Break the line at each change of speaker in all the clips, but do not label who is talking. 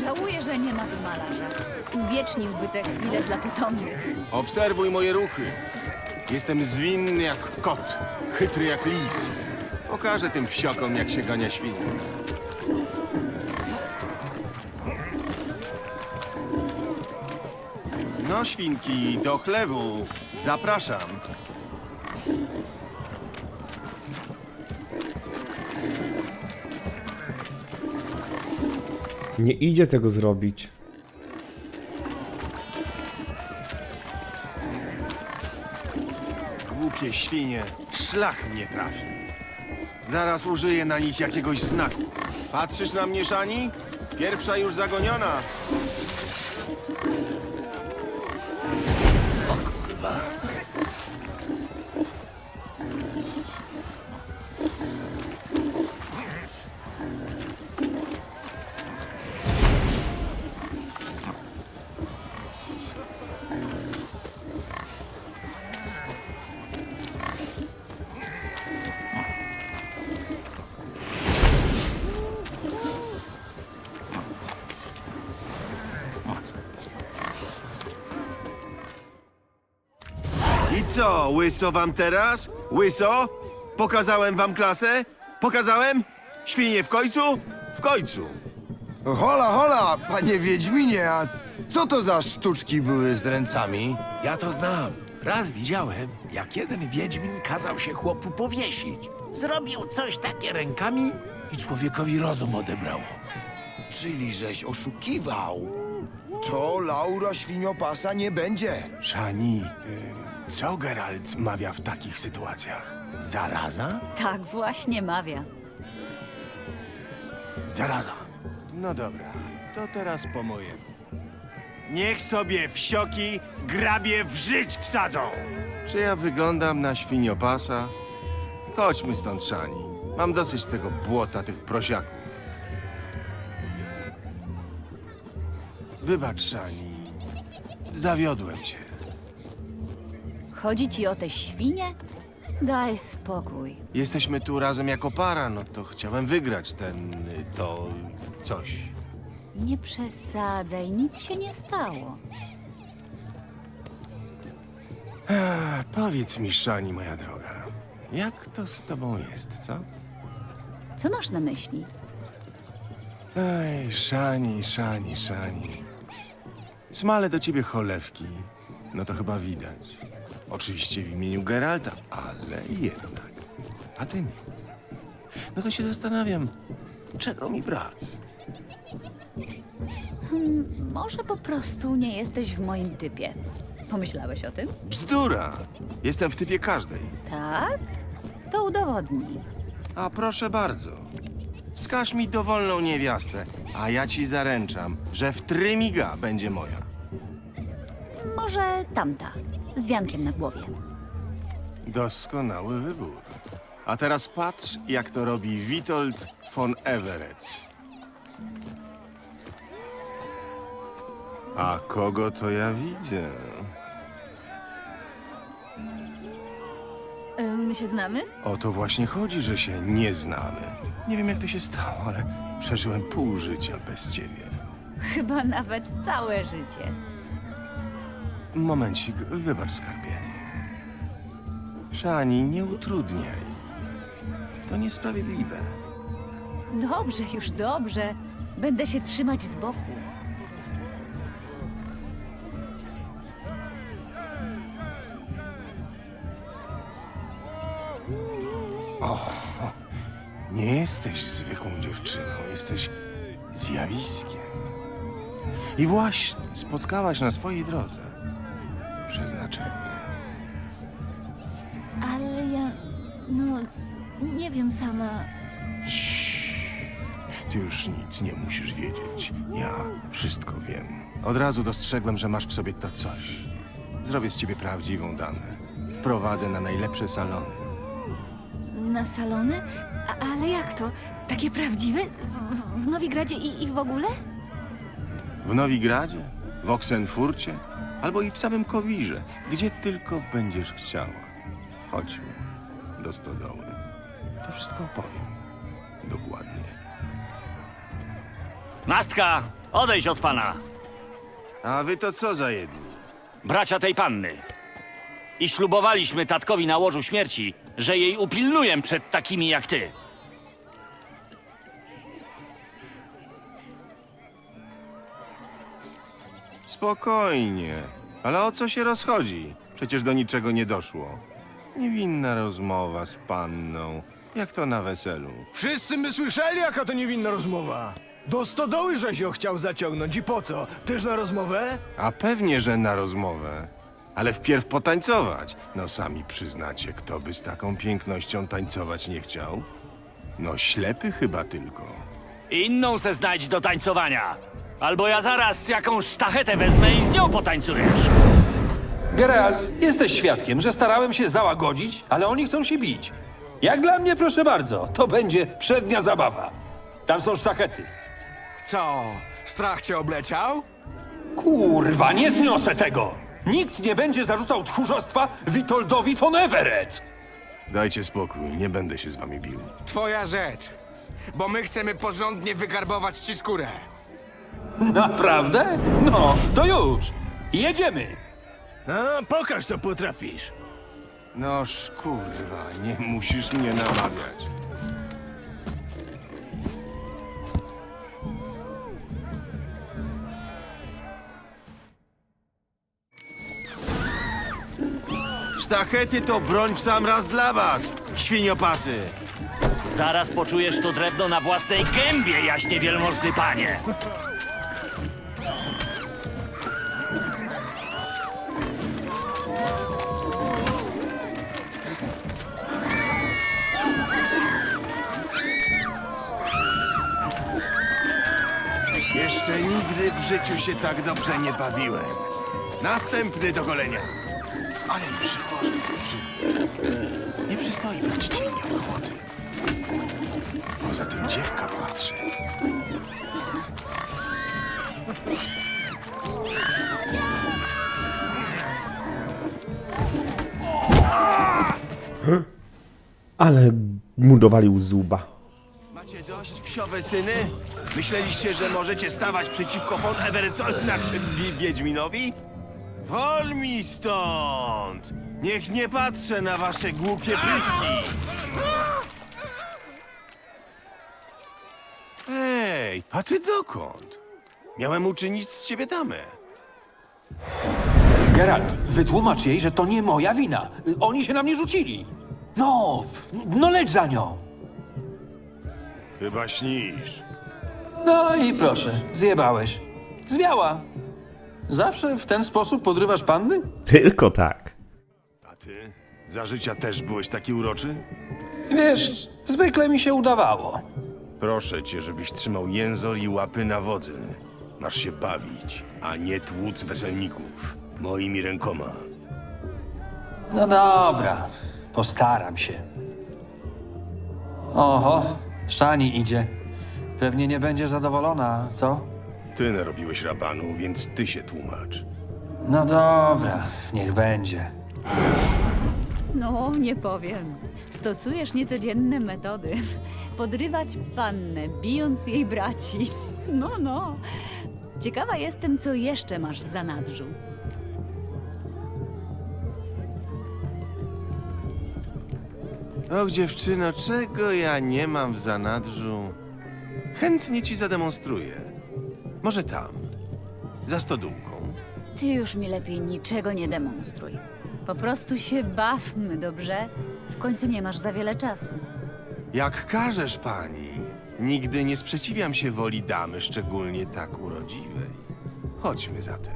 Żałuję, że nie ma tu malarza. Uwieczniłby te chwile dla potomnych.
Obserwuj moje ruchy. Jestem zwinny jak kot, chytry jak lis. Pokażę tym wsiokom, jak się gania świnie. No, świnki, do chlewu. Zapraszam.
Nie idzie tego zrobić.
Głupie świnie, szlak mnie trafi. Zaraz użyję na nich jakiegoś znaku. Patrzysz na mnie, Szani? Pierwsza już zagoniona. Co, łyso wam teraz? Łyso? Pokazałem wam klasę? Pokazałem? Świnie w końcu? W końcu.
Hola, hola, panie Wiedźminie, a co to za sztuczki były z ręcami?
Ja to znam. Raz widziałem, jak jeden wiedźmin kazał się chłopu powiesić. Zrobił coś takie rękami i człowiekowi rozum odebrało.
Czyli żeś oszukiwał. To Laura Świniopasa nie będzie.
Szani, y, co Geralt mawia w takich sytuacjach? Zaraza?
Tak właśnie mawia.
Zaraza. No dobra, to teraz po mojemu. Niech sobie wsioki grabie w żyć wsadzą! Czy ja wyglądam na świniopasa? Chodźmy stąd, Szani. Mam dosyć tego błota, tych prosiaków. Wybacz, Szani. Zawiodłem cię.
Chodzi ci o te świnie? Daj spokój.
Jesteśmy tu razem jako para, no to chciałem wygrać ten... y, to... coś.
Nie przesadzaj, nic się nie stało.
A, powiedz mi, Szani, moja droga, jak to z tobą jest, co?
Co masz na myśli?
Ej, Szani, Szani, Szani. Smale do ciebie cholewki. No to chyba widać. Oczywiście w imieniu Geralta, ale jednak. A ty nie. No to się zastanawiam, czego mi brak?
Może po prostu nie jesteś w moim typie. Pomyślałeś o tym?
Bzdura! Jestem w typie każdej.
Tak? To udowodnij.
A proszę bardzo. Wskaż mi dowolną niewiastę, a ja ci zaręczam, że w trymiga będzie moja.
Może tamta, z wiankiem na głowie.
Doskonały wybór. A teraz patrz, jak to robi Witold von Everec. A kogo to ja widzę?
My się znamy?
O to właśnie chodzi, że się nie znamy. Nie wiem, jak to się stało, ale przeżyłem pół życia bez ciebie.
Chyba nawet całe życie.
Momencik, wybacz skarbie. Szani, nie utrudniaj. To niesprawiedliwe.
Dobrze, już dobrze. Będę się trzymać z boku.
Nie jesteś zwykłą dziewczyną, jesteś zjawiskiem. I właśnie spotkałaś na swojej drodze przeznaczenie.
Ale ja. No. Nie wiem sama.
Ty już nic nie musisz wiedzieć. Ja wszystko wiem. Od razu dostrzegłem, że masz w sobie to coś. Zrobię z ciebie prawdziwą damę. Wprowadzę na najlepsze salony.
Na salony? A, ale jak to? Takie prawdziwe? W, w Nowigradzie i, i w ogóle?
W Nowigradzie, w Oksenfurcie, albo i w samym Kowirze, gdzie tylko będziesz chciała. Chodźmy do stodoły. To wszystko opowiem. Dokładnie.
Nastka, odejdź od pana.
A wy to co za jedni?
Bracia tej panny. I ślubowaliśmy tatkowi na łożu śmierci, że jej upilnuję przed takimi jak ty.
Spokojnie. Ale o co się rozchodzi? Przecież do niczego nie doszło. Niewinna rozmowa z panną. Jak to na weselu?
Wszyscy my słyszeli, jaka to niewinna rozmowa. Do stodoły, żeś ją chciał zaciągnąć i po co? Też na rozmowę?
A pewnie, że na rozmowę. Ale wpierw potańcować. No sami przyznacie, kto by z taką pięknością tańcować nie chciał? No ślepy chyba tylko.
Inną se znajdź do tańcowania. Albo ja zaraz jakąś sztachetę wezmę i z nią potańcujesz.
Geralt, jesteś świadkiem, że starałem się załagodzić, ale oni chcą się bić. Jak dla mnie, proszę bardzo, to będzie przednia zabawa. Tam są sztachety.
Co? Strach cię obleciał?
Kurwa, nie zniosę tego! Nikt nie będzie zarzucał tchórzostwa Witoldowi von Everett!
Dajcie spokój, nie będę się z wami bił.
Twoja rzecz. Bo my chcemy porządnie wygarbować ci skórę.
Naprawdę? No, to już! Jedziemy!
A, pokaż, co potrafisz.
Noż kurwa, nie musisz mnie namawiać. Sztachety to broń w sam raz dla was, świniopasy.
Zaraz poczujesz to drewno na własnej gębie, jaśnie wielmożny panie.
Życiu się tak dobrze nie bawiłem. Następny do golenia. Ale mi przychodzi, przy... Nie przystoi brać cieni od chłody. Poza tym dziewka patrzy.
Ale mu dowalił zuba.
Macie dość wsiowe syny? Myśleliście, że możecie stawać przeciwko von Everetsowi, znaczy Wi- Wiedźminowi? Wol mi stąd! Niech nie patrzę na wasze głupie pyski! Ej, a ty dokąd? Miałem uczynić z ciebie damę.
Geralt, wytłumacz jej, że to nie moja wina. Oni się na mnie rzucili. No, no leć za nią.
Chyba śnisz.
No i proszę, zjebałeś. Zwiała. Zawsze w ten sposób podrywasz panny?
Tylko tak.
A ty? Za życia też byłeś taki uroczy?
Wiesz, zwykle mi się udawało.
Proszę cię, żebyś trzymał jęzor i łapy na wodzy. Masz się bawić, a nie tłuc weselników. Moimi rękoma.
No dobra, postaram się. Oho, Szani idzie. Pewnie nie będzie zadowolona, co?
Ty narobiłeś rabanu, więc ty się tłumacz.
No dobra, niech będzie.
No, nie powiem. Stosujesz niecodzienne metody. Podrywać pannę, bijąc jej braci. No, no. Ciekawa jestem, co jeszcze masz w zanadrzu.
Och, dziewczyno, czego ja nie mam w zanadrzu? Chętnie ci zademonstruję. Może tam, za stodółką.
Ty już mi lepiej niczego nie demonstruj. Po prostu się bawmy, dobrze? W końcu nie masz za wiele czasu.
Jak każesz, pani. Nigdy nie sprzeciwiam się woli damy, szczególnie tak urodziwej. Chodźmy zatem.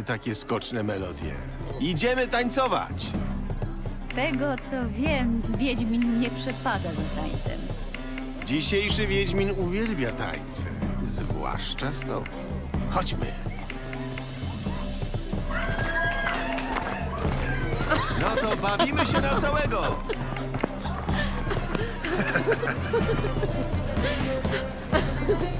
Lubię takie skoczne melodie. Idziemy tańcować.
Z tego, co wiem, Wiedźmin nie przepada za tańcem.
Dzisiejszy Wiedźmin uwielbia tańce, zwłaszcza z tobą. Chodźmy. No to bawimy się na całego.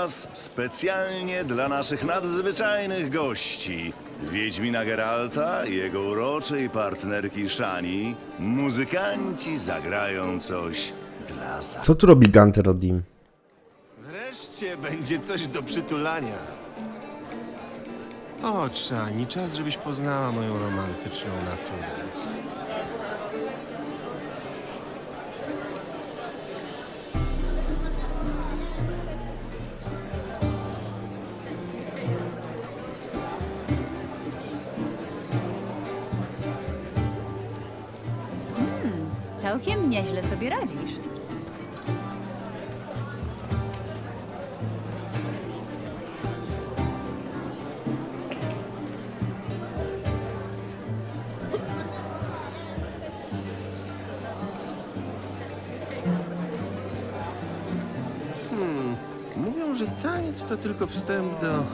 Teraz specjalnie dla naszych nadzwyczajnych gości, Wiedźmina Geralta i jego uroczej partnerki Shani, muzykanci zagrają coś dla za.
Co tu robi Gunter Odim?
Wreszcie będzie coś do przytulania. O, Czani, czas, żebyś poznała moją romantyczną naturę.
Nieźle sobie radzisz.
Mówią, że taniec to tylko wstęp do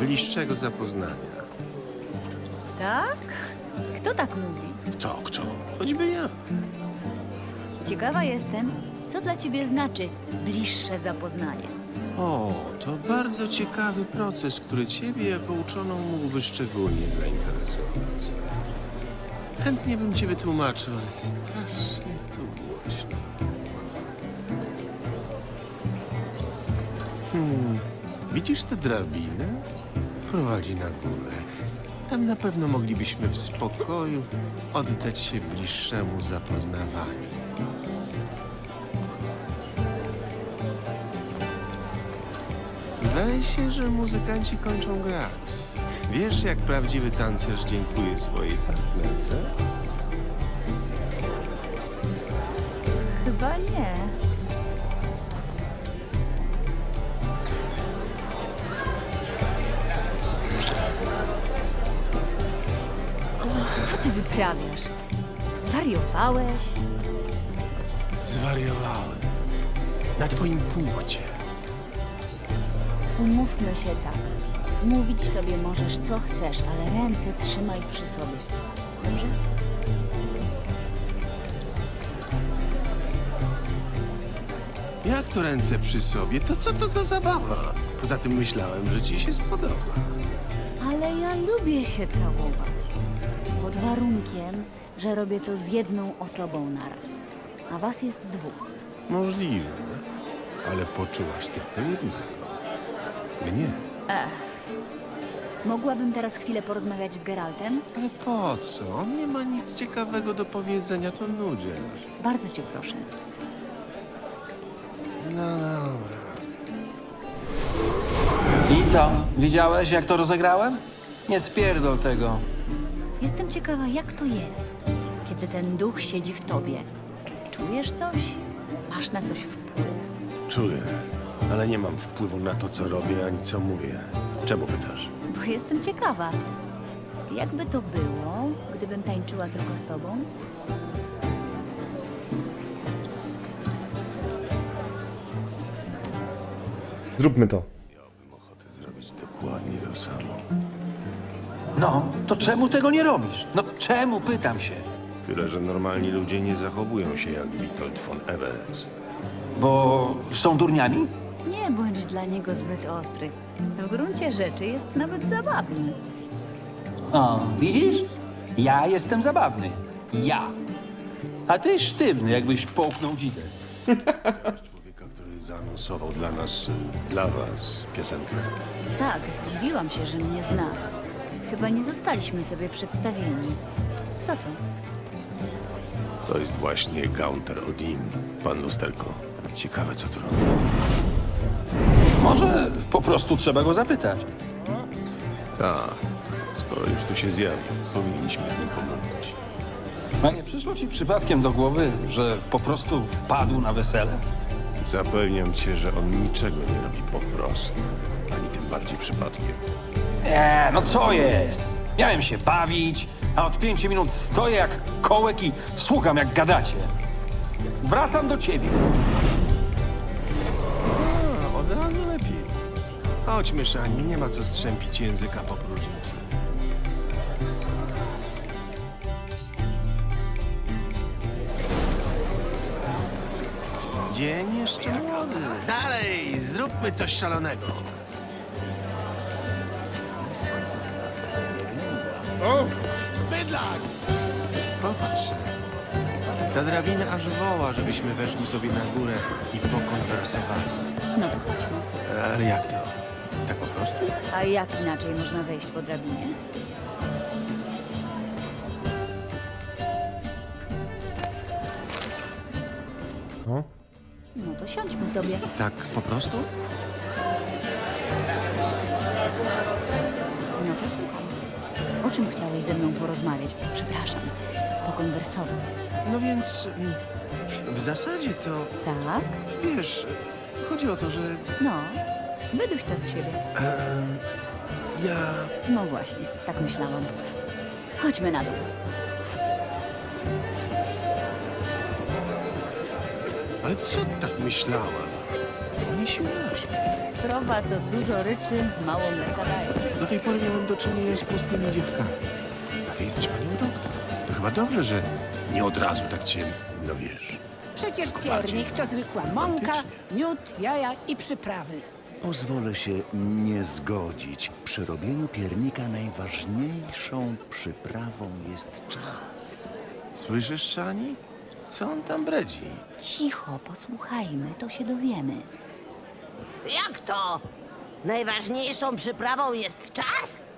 bliższego zapoznania.
Tak? Kto tak mówi?
To kto? Choćby ja.
Ciekawa jestem, co dla ciebie znaczy bliższe zapoznanie.
O, to bardzo ciekawy proces, który ciebie jako uczoną mógłby szczególnie zainteresować. Chętnie bym ci wytłumaczył, ale strasznie tu głośno. Hmm, widzisz tę drabinę? Prowadzi na górę. Tam na pewno moglibyśmy w spokoju oddać się bliższemu zapoznawaniu. Zdaje się, że muzykanci kończą grać. Wiesz, jak prawdziwy tancerz dziękuje swojej partnerce?
Chyba nie. Co ty wyprawiasz? Zwariowałeś?
Zwariowałem. Na twoim punkcie.
Umówmy się tak. Mówić sobie możesz co chcesz, ale ręce trzymaj przy sobie. Dobrze?
Jak to ręce przy sobie? To co to za zabawa? Poza tym myślałem, że ci się spodoba.
Ale ja lubię się całować. Pod warunkiem, że robię to z jedną osobą naraz. A was jest dwóch.
Możliwe, ale poczułaś tylko jednego. Mnie.
Mogłabym teraz chwilę porozmawiać z Geraltem?
Ale po co? On nie ma nic ciekawego do powiedzenia, to nudziesz.
Bardzo cię proszę.
No dobra.
I co? Widziałeś, jak to rozegrałem? Nie spierdol tego.
Jestem ciekawa, jak to jest, kiedy ten duch siedzi w tobie. Czujesz coś? Masz na coś wpływ?
Czuję, ale nie mam wpływu na to, co robię, ani co mówię. Czemu pytasz?
Bo jestem ciekawa. Jakby to było, gdybym tańczyła tylko z tobą?
Zróbmy to.
Miałbym ochotę zrobić dokładnie to samo.
No, to czemu tego nie robisz? No czemu, pytam się.
Tyle, że normalni ludzie nie zachowują się jak Witold von Everett.
Bo są durniami?
Dla niego zbyt ostry. W gruncie rzeczy jest nawet zabawny.
O, widzisz? Ja jestem zabawny. Ja. A ty sztywny, jakbyś połknął dzidę.
Człowieka, który zaanonsował dla nas, y, dla was piosenkę.
Tak, zdziwiłam się, że mnie zna. Chyba nie zostaliśmy sobie przedstawieni. Kto to?
To jest właśnie Gaunter Odin, pan lusterko. Ciekawe, co tu robi.
Może po prostu trzeba go zapytać.
Tak, skoro już tu się zjawił, powinniśmy z nim pomówić.
A nie przyszło ci przypadkiem do głowy, że po prostu wpadł na wesele?
Zapewniam cię, że on niczego nie robi po prostu, ani tym bardziej przypadkiem.
Nie, no co jest? Miałem się bawić, a od pięciu minut stoję jak kołek i słucham jak gadacie. Wracam do ciebie.
Chodźmy, Szani, nie ma co strzępić języka po próżnicy. Dzień jeszcze młody. Dalej, zróbmy coś szalonego. O, bydlak! Popatrz. Ta drabina aż woła, żebyśmy weszli sobie na górę i pokonwersowali.
No to chodźmy.
Ale jak to? Tak po prostu?
A jak inaczej można wejść po drabinie?
O,
No to siądźmy sobie.
Tak po prostu?
No to słucham. O czym chciałeś ze mną porozmawiać? Przepraszam. Pokonwersować.
No więc mm, w zasadzie to,
Tak?
wiesz, chodzi o to, że
No. Wyduś to z siebie.
em, ja
No właśnie, tak myślałam. Chodźmy na dół.
Ale co tak myślałam? Nie śmiałaś mnie.
Krowa, co dużo ryczy, mało mleka daje.
Do tej pory miałem do czynienia z pustymi dziewkami. A ty jesteś panią doktor. To chyba dobrze, że nie od razu tak cię, no wiesz.
Przecież
Tylko bardziej
piernik to zwykła mąka,
romantycznie.
miód, jaja i przyprawy.
Pozwolę się nie zgodzić. Przy robieniu piernika najważniejszą przyprawą jest czas.
Słyszysz, Szani? Co on tam bredzi?
Cicho, posłuchajmy, to się dowiemy.
Jak to? Najważniejszą przyprawą jest czas?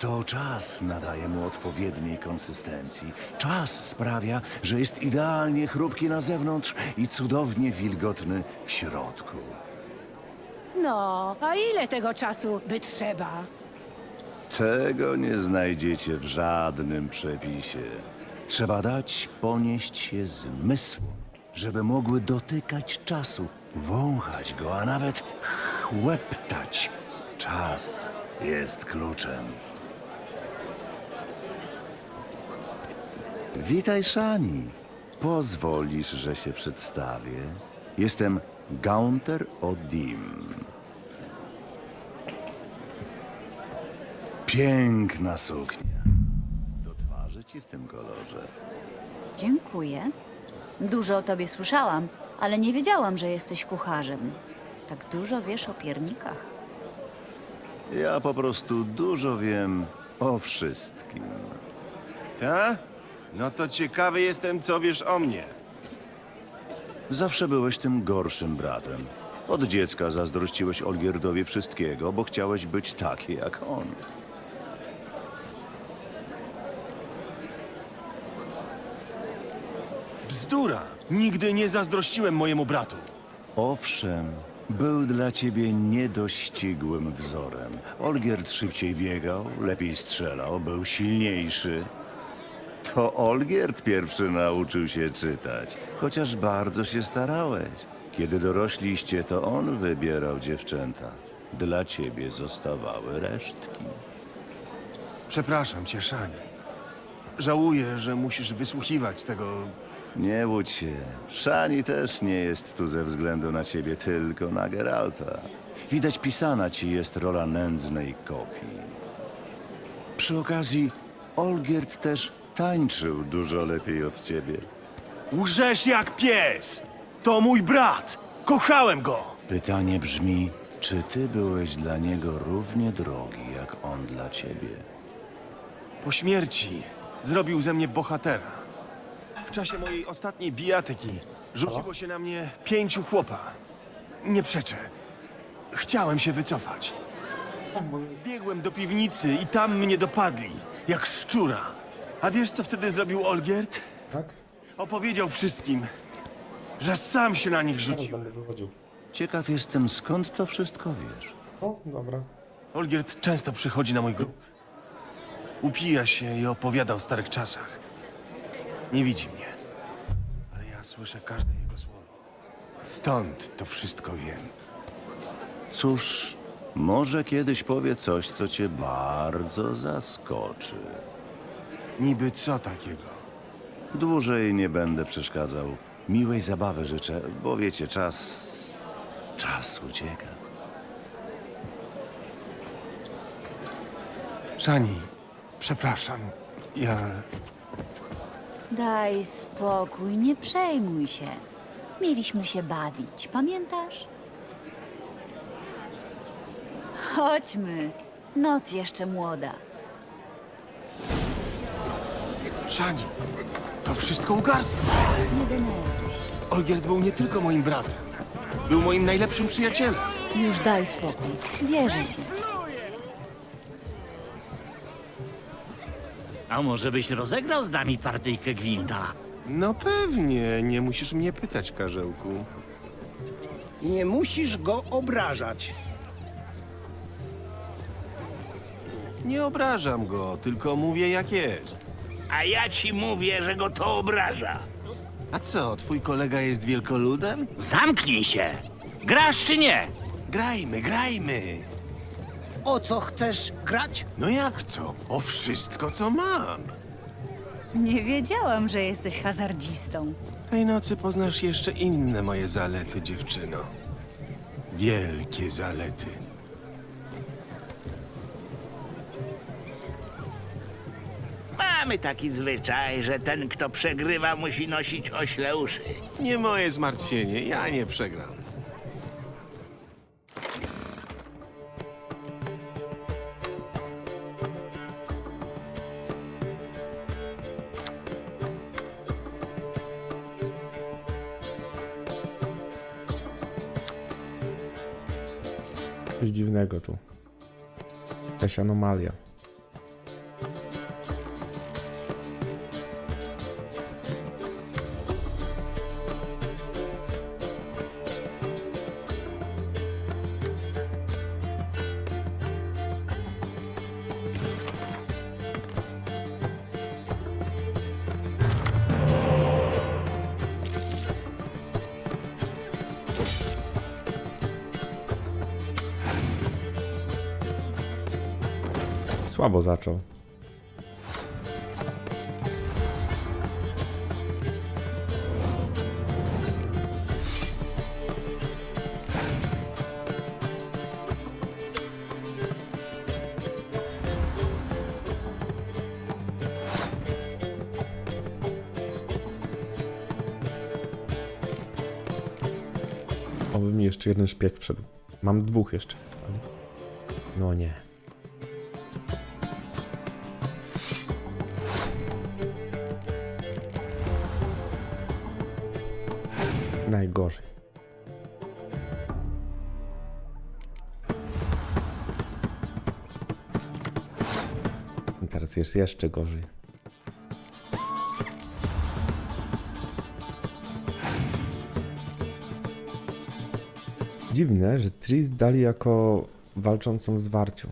To czas nadaje mu odpowiedniej konsystencji. Czas sprawia, że jest idealnie chrupki na zewnątrz i cudownie wilgotny w środku.
No, a ile tego czasu by trzeba?
Tego nie znajdziecie w żadnym przepisie. Trzeba dać ponieść się zmysłom, żeby mogły dotykać czasu, wąchać go, a nawet chłeptać. Czas jest kluczem. Witaj, Szani. Pozwolisz, że się przedstawię. Jestem Gaunter Odim. Piękna suknia. Do twarzy ci w tym kolorze.
Dziękuję. Dużo o tobie słyszałam, ale nie wiedziałam, że jesteś kucharzem. Tak dużo wiesz o piernikach.
Ja po prostu dużo wiem o wszystkim.
Ta? No to ciekawy jestem, co wiesz o mnie.
Zawsze byłeś tym gorszym bratem. Od dziecka zazdrościłeś Olgierdowi wszystkiego, bo chciałeś być taki jak on.
Bzdura! Nigdy nie zazdrościłem mojemu bratu.
Owszem, był dla ciebie niedościgłym wzorem. Olgierd szybciej biegał, lepiej strzelał, był silniejszy. To Olgierd pierwszy nauczył się czytać, chociaż bardzo się starałeś. Kiedy dorośliście, to on wybierał dziewczęta. Dla ciebie zostawały resztki.
Przepraszam cię, Szani. Żałuję, że musisz wysłuchiwać tego.
Nie łudź się. Szani też nie jest tu ze względu na ciebie, tylko na Geralta. Widać pisana ci jest rola nędznej kopii. Przy okazji, Olgierd też tańczył dużo lepiej od ciebie.
Łżesz jak pies! To mój brat! Kochałem go!
Pytanie brzmi, czy ty byłeś dla niego równie drogi, jak on dla ciebie?
Po śmierci zrobił ze mnie bohatera. W czasie mojej ostatniej bijatyki rzuciło się na mnie pięciu chłopa. Nie przeczę. Chciałem się wycofać. Zbiegłem do piwnicy i tam mnie dopadli, jak szczura. A wiesz, co wtedy zrobił Olgierd?
tak?
Opowiedział wszystkim, że sam się na nich rzucił.
będę wychodził.
Ciekaw jestem, skąd to wszystko wiesz.
O, dobra.
Olgierd często przychodzi na mój grób. Upija się i opowiada o starych czasach. Nie widzi mnie, ale ja słyszę każde jego słowo. Stąd to wszystko wiem.
Cóż, może kiedyś powie coś, co cię bardzo zaskoczy.
Niby co takiego?
Dłużej nie będę przeszkadzał. Miłej zabawy życzę, bo wiecie, czas. czas ucieka.
Szani, przepraszam. Ja.
Daj spokój, nie przejmuj się. Mieliśmy się bawić, pamiętasz? Chodźmy. Noc jeszcze młoda.
Szani, to wszystko ugarstwo.
Nie denerwuj się.
Olgierd był nie tylko moim bratem. Był moim najlepszym przyjacielem.
Już daj spokój. Wierzę ci.
A może byś rozegrał z nami partyjkę gwinta?
No pewnie, nie musisz mnie pytać, Karzełku.
Nie musisz go obrażać.
Nie obrażam go, tylko mówię jak jest.
A ja ci mówię, że go to obraża.
A co, twój kolega jest wielkoludem?
Zamknij się! Grasz czy nie?
Grajmy, grajmy.
O co chcesz grać?
No jak to? O wszystko, co mam.
Nie wiedziałam, że jesteś hazardzistą.
Tej nocy poznasz jeszcze inne moje zalety, dziewczyno. Wielkie zalety.
Mamy taki zwyczaj, że ten, kto przegrywa, musi nosić ośle uszy.
Nie moje zmartwienie, ja nie przegram.
Coś dziwnego tu. Jakaś anomalia. Słabo zaczął. Oby mi jeszcze jeden szpieg wszedł. Mam dwóch jeszcze. No nie. Jest jeszcze gorzej. Dziwne, że Tris dali jako walczącą w zwarciu.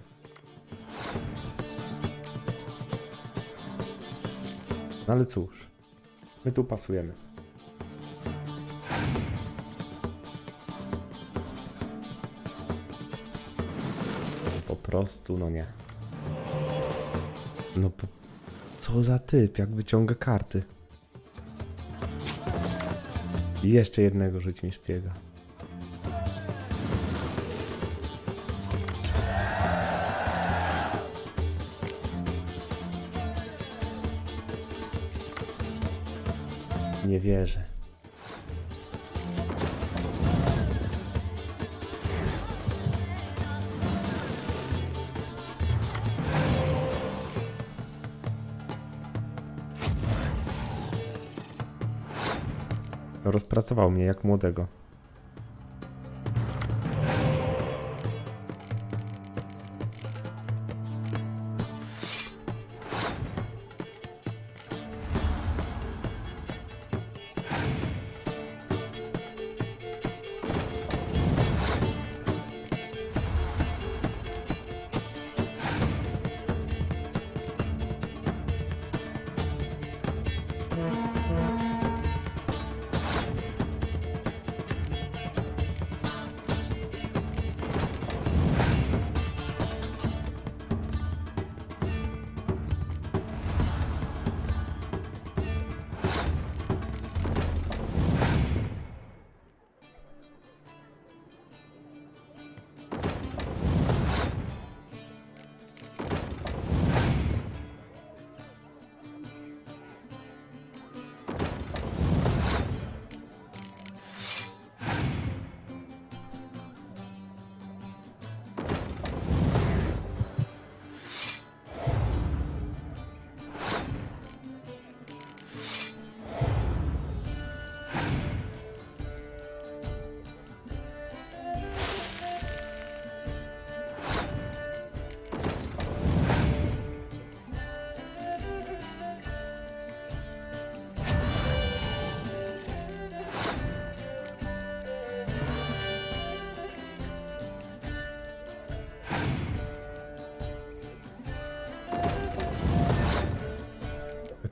No ale cóż, my tu pasujemy. Po prostu, no nie. No po... Co za typ, jak wyciąga karty. I jeszcze jednego rzuć mi szpiega. Nie wierzę. Rozpracował mnie jak młodego.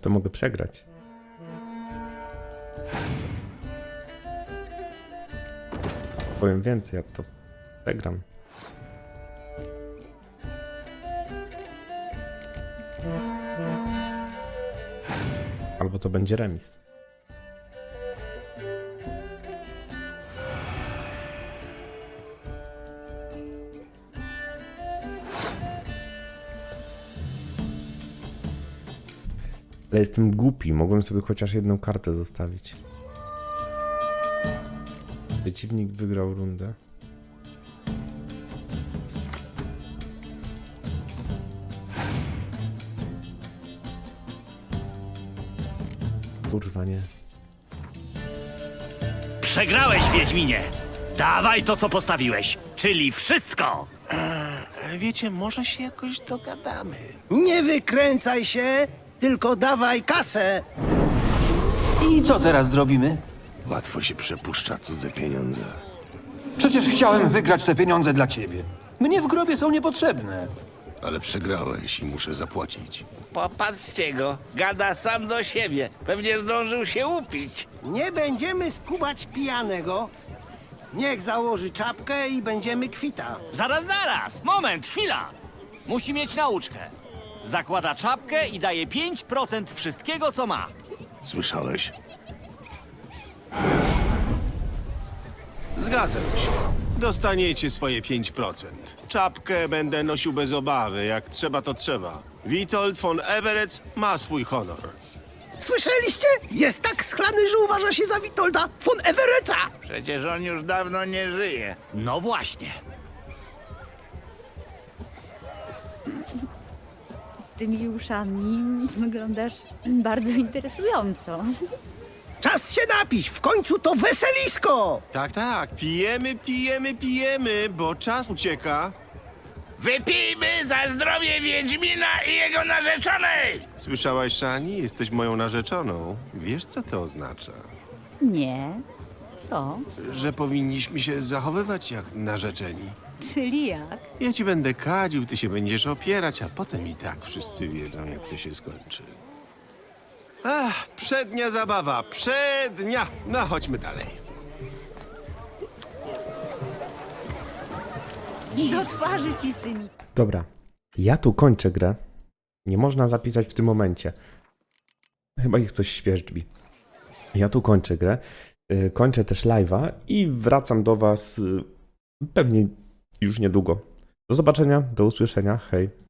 To mogę przegrać. Powiem więcej, ja to przegram. Albo to będzie remis. Ale jestem głupi, mogłem sobie chociaż jedną kartę zostawić. Przeciwnik wygrał rundę. Kurwa nie.
Przegrałeś, Wiedźminie! Dawaj to, co postawiłeś, czyli wszystko!
Wiecie, może się jakoś dogadamy.
Nie wykręcaj się, tylko dawaj kasę.
I co teraz zrobimy?
Łatwo się przepuszcza cudze pieniądze.
Przecież chciałem wygrać te pieniądze dla ciebie. Mnie w grobie są niepotrzebne.
Ale przegrałeś i muszę zapłacić.
Popatrzcie go, gada sam do siebie. Pewnie zdążył się upić.
Nie będziemy skubać pijanego. Niech założy czapkę i będziemy kwita.
Zaraz, zaraz! Moment, chwila! Musi mieć nauczkę. Zakłada czapkę i daje 5% wszystkiego, co ma.
Słyszałeś?
Zgadzam się. Dostaniecie swoje 5%. Czapkę będę nosił bez obawy, jak trzeba to trzeba. Witold von Everett ma swój honor.
Słyszeliście? Jest tak schlany, że uważa się za Witolda von Everetta.
Przecież on już dawno nie żyje.
No właśnie.
Tymi uszami wyglądasz bardzo interesująco.
Czas się napić, w końcu to weselisko.
Tak, tak, pijemy, pijemy, pijemy, bo czas ucieka.
Wypijmy za zdrowie Wiedźmina i jego narzeczonej!
Słyszałaś, Szani? Jesteś moją narzeczoną. Wiesz, co to oznacza?
Nie. Co?
Że powinniśmy się zachowywać jak narzeczeni.
Czyli jak?
Ja ci będę kadził, ty się będziesz opierać, a potem i tak wszyscy wiedzą, jak to się skończy. Ach, przednia zabawa, przednia! No, chodźmy dalej.
Do twarzy ci z tymi
Dobra, ja tu kończę grę. Nie można zapisać w tym momencie. Chyba ich coś śwież drzwi. Ja tu kończę grę. y, Kończę też live'a i wracam do Was y, pewnie już niedługo. Do zobaczenia, do usłyszenia. Hej.